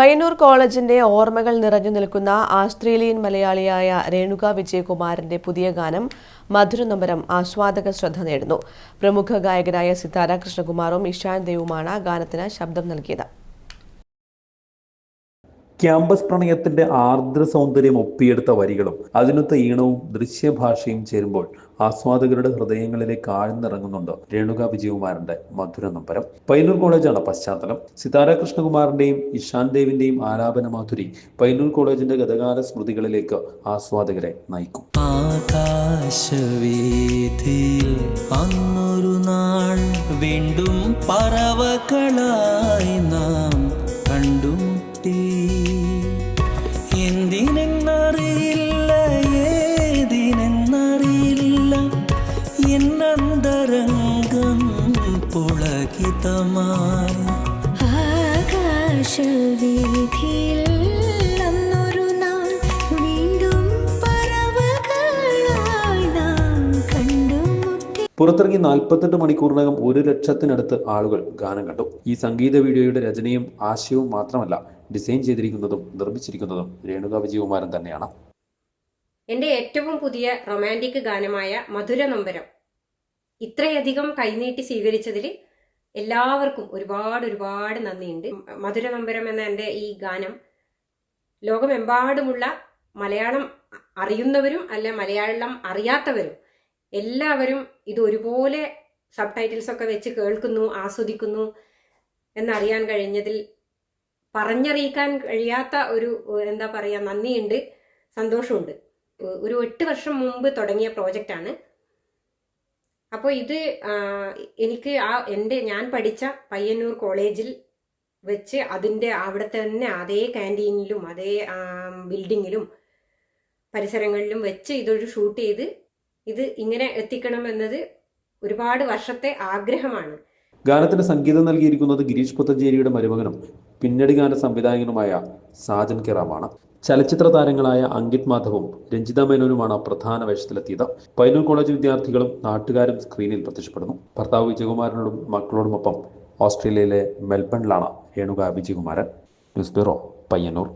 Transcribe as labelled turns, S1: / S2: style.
S1: പയ്യന്നൂർ കോളേജിന്റെ ഓർമ്മകൾ നിറഞ്ഞു നിൽക്കുന്ന ആസ്ട്രേലിയൻ മലയാളിയായ രേണുക വിജയകുമാറിന്റെ പുതിയ ഗാനം മധുര നമ്പരം ആസ്വാദക ശ്രദ്ധ നേടുന്നു. പ്രമുഖ ഗായകനായ സിതാര കൃഷ്ണകുമാറും ഇഷാൻ ദേവുമാണ് ഗാനത്തിന് ശബ്ദം നൽകിയത്.
S2: ക്യാമ്പസ് പ്രണയത്തിന്റെ ആർദ്ര സൗന്ദര്യം ഒപ്പിയെടുത്ത വരികളും അതിനൊത്ത ഈണവും ദൃശ്യഭാഷയും ചേരുമ്പോൾ ആസ്വാദകരുടെ ഹൃദയങ്ങളിലേക്ക് ആഴ്ന്നിറങ്ങുന്നുണ്ട് രേണുക വിജയകുമാറിന്റെ മധുര നമ്പരം പൈനൂർ കോളേജാണ് പശ്ചാത്തലം. സിതാര കൃഷ്ണകുമാറിന്റെയും ഇഷാൻ ദേവിന്റെയും ആലാപന മാധുരി പൈനൂർ കോളേജിന്റെ ഗതകാല സ്മൃതികളിലേക്ക് ആസ്വാദകരെ നയിക്കും.
S3: നാൾ വീണ്ടും പറവകളായി പുളകിതമായി
S4: ആകാശവീഥിയിൽ അന്നൊരു നാൾ വീണ്ടും പറവകളായി നാം കണ്ടുമുട്ടി
S2: പുറത്തിറങ്ങി നാൽപ്പത്തെട്ട് മണിക്കൂറിനകം ഒരു ലക്ഷത്തിനടുത്ത് ആളുകൾ ഗാനം കണ്ടു. ഈ സംഗീത വീഡിയോയുടെ രചനയും ആശയവും മാത്രമല്ല ഡിസൈൻ ചെയ്തിരിക്കുന്നതും നിർമ്മിച്ചിരിക്കുന്നതും രേണുക വിജയകുമാരൻ തന്നെയാണ്.
S5: എന്റെ ഏറ്റവും പുതിയ റൊമാന്റിക് ഗാനമായ മധുര നൊമ്പരം. ഇത്രയധികം കൈനീട്ടി സ്വീകരിച്ചതിൽ എല്ലാവർക്കും ഒരുപാട് ഒരുപാട് നന്ദിയുണ്ട്. മധുര നമ്പരം എന്ന എന്റെ ഈ ഗാനം ലോകമെമ്പാടുമുള്ള മലയാളം അറിയുന്നവരും അല്ല മലയാളം അറിയാത്തവരും എല്ലാവരും ഇത് ഒരുപോലെ സബ് ടൈറ്റിൽസ് ഒക്കെ വെച്ച് കേൾക്കുന്നു ആസ്വദിക്കുന്നു എന്നറിയാൻ കഴിഞ്ഞതിൽ പറഞ്ഞറിയിക്കാൻ കഴിയാത്ത ഒരു എന്താ പറയുക നന്ദിയുണ്ട് സന്തോഷമുണ്ട്. ഒരു എട്ട് വർഷം മുമ്പ് തുടങ്ങിയ പ്രോജക്റ്റാണ്. അപ്പോൾ ഇത് എനിക്ക് ആ എന്റെ ഞാൻ പഠിച്ച പയ്യന്നൂർ കോളേജിൽ വെച്ച് അതിന്റെ അവിടെ തന്നെ അതേ ക്യാന്റീനിലും അതേ ബിൽഡിങ്ങിലും പരിസരങ്ങളിലും വെച്ച് ഇതൊരു ഷൂട്ട് ചെയ്ത് ഇത് ഇങ്ങനെ എത്തിക്കണം എന്നത് ഒരുപാട് വർഷത്തെ ആഗ്രഹമാണ്.
S2: ഗാനത്തിന് സംഗീതം നൽകിയിരിക്കുന്നത് ഗിരീഷ് പുത്തഞ്ചേരിയുടെ മരുമകനും പിന്നണി ഗാന സംവിധായകനുമായ സാജൻ കെറാമാണ്. ചലച്ചിത്ര താരങ്ങളായ അങ്കിത് മാധവും രഞ്ജിത മേനോനുമാണ് പ്രധാന വേഷത്തിലെത്തിയത്. പൈനൂർ കോളേജ് വിദ്യാർത്ഥികളും നാട്ടുകാരും സ്ക്രീനിൽ പ്രത്യക്ഷപ്പെടുന്നു. ഭർത്താവ് വിജയകുമാരനോടും മക്കളോടുമൊപ്പം ഓസ്ട്രേലിയയിലെ മെൽബണിലാണ് Renuka Vijayakumaran. News bureau Payyannur.